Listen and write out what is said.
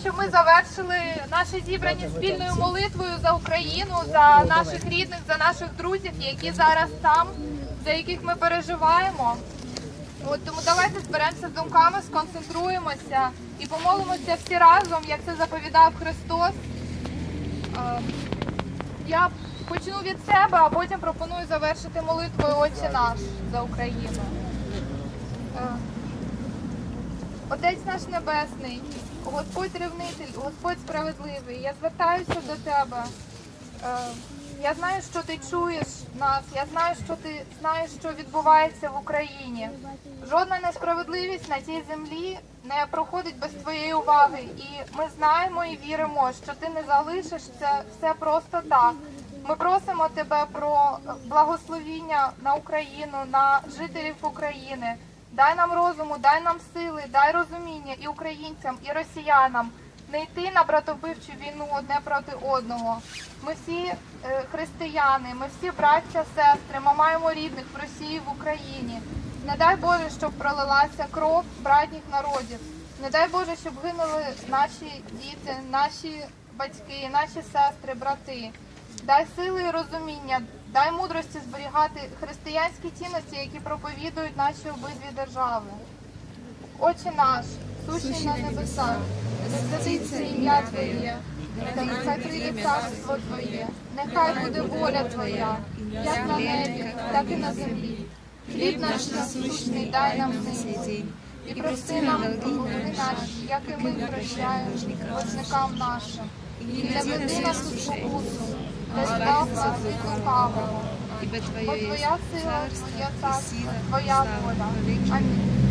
щоб ми завершили наше зібрання спільною молитвою за Україну, за наших рідних, за наших друзів, які зараз там, за яких ми переживаємо. От тому давайте зберемося з думками, сконцентруємося і помолимося всі разом, як це заповідав Христос. Е, Я почну від себе, а потім пропоную завершити молитвою Отче наш за Україну. Отець наш Небесний, Господь ревнитель, Господь справедливий, я звертаюся до Тебе. Е, Я знаю, що ти чуєш нас, я знаю, що ти знаєш, що відбувається в Україні. Жодна несправедливість на цій землі не проходить без твоєї уваги. І ми знаємо і віримо, що ти не залишиш це все просто так. Ми просимо тебе про благословіння на Україну, на жителів України. Дай нам розуму, дай нам сили, дай розуміння і українцям, і росіянам не йти на братовбивчу війну одне проти одного. Ми всі е, християни, ми всі браття, сестри, ми маємо рідних в Росії в Україні. Не дай Боже, щоб пролилася кров братніх народів. Не дай Боже, щоб гинули наші діти, наші батьки, наші сестри, брати. Дай сили і розуміння, дай мудрості зберігати християнські цінності, які проповідують наші обидві держави. Отче наш, сущий на небесах, да святиться ім'я Твоє, нехай прийде царство Твоє, нехай буде воля Твоя, як на небі, так і на землі. Хліб наш насущний дай нам нині, і прости нам наші, як і ми прощаємо должникам нашим. І не веди нас у спокусу, не здав нас від лукавого. Бо Твоя сила, Твоя царство, Твоя воля. Амінь.